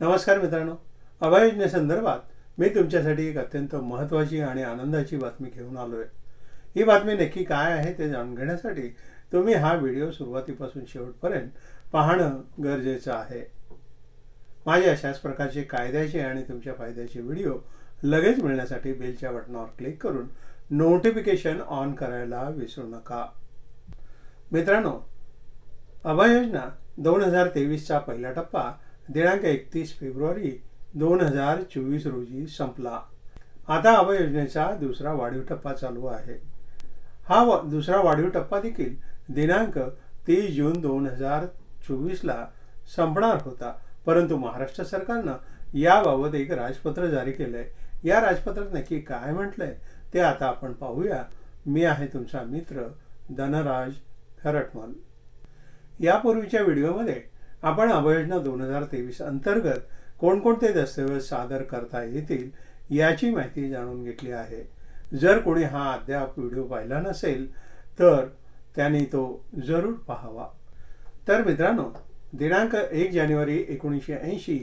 नमस्कार मित्रांनो. अभय योजनेसंदर्भात मी तुमच्यासाठी एक अत्यंत महत्त्वाची आणि आनंदाची बातमी घेऊन आलो आहे ही बातमी नक्की काय आहे ते जाणून घेण्यासाठी तुम्ही हा व्हिडिओ सुरुवातीपासून शेवटपर्यंत पाहणं गरजेचं आहे. माझे अशाच प्रकारचे कायद्याचे आणि तुमच्या फायद्याचे व्हिडिओ लगेच मिळण्यासाठी बेलच्या बटनावर क्लिक करून नोटिफिकेशन ऑन करायला विसरू नका. मित्रांनो अभय योजना दोन हजार तेवीसचा पहिला टप्पा दिनांक एकतीस फेब्रुवारी दोन हजार चोवीस रोजी संपला. आता अभय योजनेचा दुसरा वाढीव टप्पा चालू आहे. हा वा दुसरा वाढीव टप्पा देखील दिनांक तीस जून दोन हजार चोवीसला संपणार होता. परंतु महाराष्ट्र सरकारनं याबाबत एक राजपत्र जारी केलं आहे या राजपत्रात नक्की काय म्हटलंय ते आता आपण पाहूया. मी आहे तुमचा मित्र धनराज खरटमल. यापूर्वीच्या व्हिडिओमध्ये आपण अभयोजना दोन हजार तेवीस अंतर्गत कोणकोणते दस्तऐवज सादर करता येतील याची माहिती जाणून घेतली आहे. जर कोणी हा अद्याप व्हिडिओ पाहिला नसेल तर त्यांनी तो जरूर पाहावा. तर मित्रांनो दिनांक एक जानेवारी एकोणीसशे ऐंशी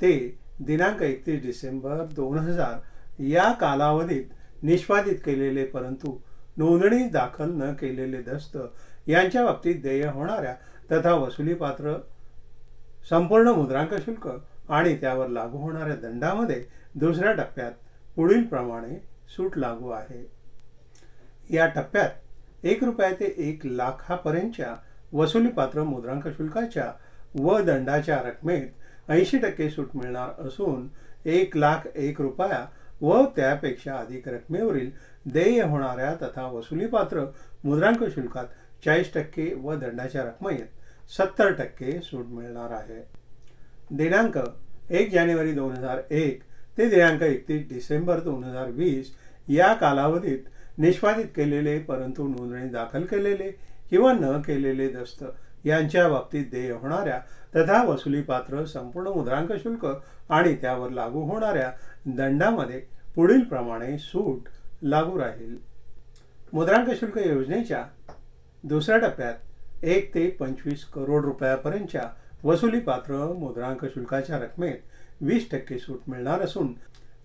ते दिनांक एकतीस डिसेंबर दोन हजार या कालावधीत निष्पादित केलेले परंतु नोंदणी दाखल न केलेले दस्त यांच्या बाबतीत देय होणाऱ्या तथा वसुलीपात्र संपूर्ण मुद्रांक शुल्क आणि त्यावर लागू होणाऱ्या दंडामध्ये दुसऱ्या टप्प्यात पुढील प्रमाणे सूट लागू आहे. या टप्प्यात एक रुपया ते एक लाखापर्यंतच्या वसुलीपात्र मुद्रांक शुल्काच्या व दंडाच्या रकमेत ऐंशी टक्के सूट मिळणार असून एक लाख एक रुपया व त्यापेक्षा अधिक रकमेवरील देय होणाऱ्या तथा वसुलीपात्र मुद्रांक शुल्कात चाळीस टक्के व दंडाच्या रकमेत सत्तर टक्के सूट मिळणार आहे. दिनांक एक जानेवारी दोन हजार एक ते दिनांक एकतीस डिसेंबर दोन हजार वीस या कालावधीत निष्पादित केलेले परंतु नोंदणी दाखल केलेले किंवा न केलेले दस्त यांच्या बाबतीत देय होणाऱ्या तथा वसुलीपात्र संपूर्ण मुद्रांक शुल्क आणि त्यावर लागू होणाऱ्या दंडामध्ये पुढील प्रमाणे सूट लागू राहील. मुद्रांक शुल्क योजनेच्या दुसऱ्या टप्प्यात एक ते पंचवीस करोड रुपयापर्यंतच्या वसुलीपात्र मुद्रांक शुल्काच्या रकमेत वीस टक्के सूट मिळणार असून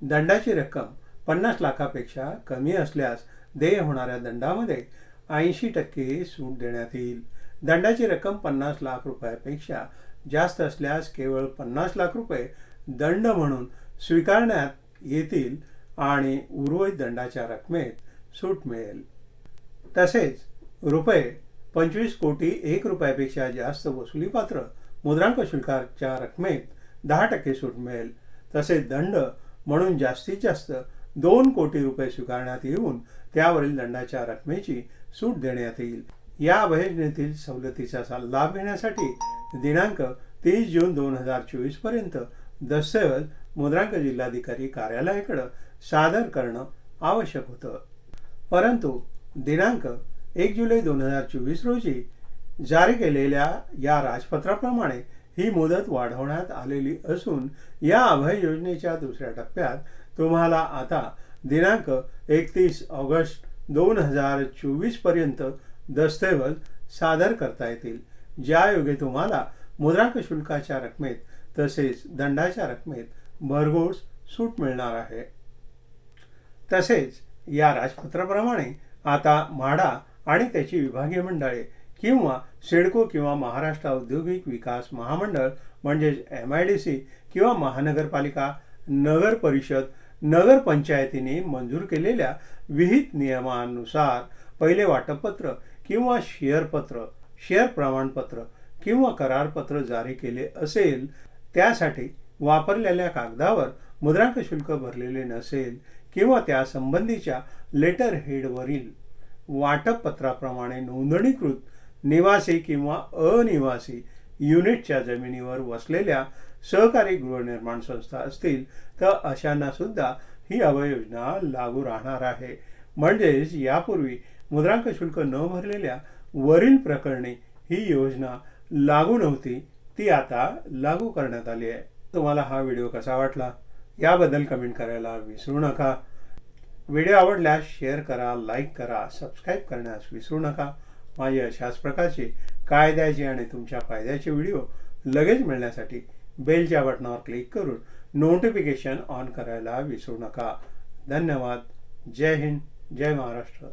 दंडाची रक्कम पन्नास लाखापेक्षा कमी असल्यास देय होणाऱ्या दंडामध्ये ऐंशी टक्के सूट देण्यात येईल. दंडाची रक्कम पन्नास लाख रुपयापेक्षा जास्त असल्यास केवळ पन्नास लाख रुपये दंड म्हणून स्वीकारण्यात येतील आणि उर्वरित दंडाच्या रकमेत सूट मिळेल. तसेच रुपये पंचवीस कोटी एक रुपयापेक्षा जास्त वसुलीपात्र मुद्रांक शुल्काच्या रकमेत दहा टक्के सूट मिळेल. तसेच दंड म्हणून जास्तीत जास्त दोन कोटी रुपये स्वीकारण्यात येऊन त्यावरील दंडाच्या रकमेची सूट देण्यात येईल. या अभयोजनेतील सवलतीचा लाभ घेण्यासाठी दिनांक तीस जून दोन हजार चोवीसपर्यंत दस्तऐवज मुद्रांक जिल्हाधिकारी कार्यालयाकडं सादर करणं आवश्यक होतं. परंतु दिनांक एक जुलै दोन हजार चोवीस रोजी जारी केलेल्या या राजपत्राप्रमाणे ही मुदत वाढवण्यात आलेली असून या अभय योजनेच्या दुसऱ्या टप्प्यात तुम्हाला आता दिनांक एकतीस ऑगस्ट दोन हजार चोवीसपर्यंत दस्तऐवज सादर करता येतील ज्यायोगे तुम्हाला मुद्रांक शुल्काच्या रकमेत तसेच दंडाच्या रकमेत भरघोस सूट मिळणार आहे. तसेच या राजपत्राप्रमाणे आता म्हाडा आणि त्याची विभागीय मंडळे किंवा सिडको किंवा महाराष्ट्र औद्योगिक विकास महामंडळ म्हणजेच एम आय डी सी किंवा महानगरपालिका नगर परिषद नगरपंचायतीने मंजूर केलेल्या विहित नियमानुसार पहिले वाटपपत्र किंवा शेअरपत्र शेअर प्रमाणपत्र किंवा करारपत्र जारी केले असेल त्यासाठी वापरलेल्या कागदावर मुद्रांक शुल्क भरलेले नसेल किंवा त्यासंबंधीच्या लेटर हेडवरील वाटप पत्राप्रमाणे नोंदणीकृत निवासी किंवा अनिवासी युनिटच्या जमिनीवर वसलेल्या सहकारी गृहनिर्माण संस्था असतील तर अशांना सुद्धा ही अवयोजना लागू राहणार आहे. म्हणजेच यापूर्वी मुद्रांक शुल्क न भरलेल्या वरील प्रकरणी ही योजना लागू नव्हती ती आता लागू करण्यात आली आहे. तुम्हाला हा व्हिडिओ कसा वाटला? याबद्दल कमेंट करायला विसरू नका. व्हिडिओ आवडल्यास शेअर करा लाईक करा सबस्क्राईब करण्यास विसरू नका. माझे अशाच प्रकारचे कायद्याचे आणि तुमच्या फायद्याचे व्हिडिओ लगेच मिळण्यासाठी बेलच्या बटनावर क्लिक करून नोटिफिकेशन ऑन करायला विसरू नका. धन्यवाद. जय हिंद. जय महाराष्ट्र.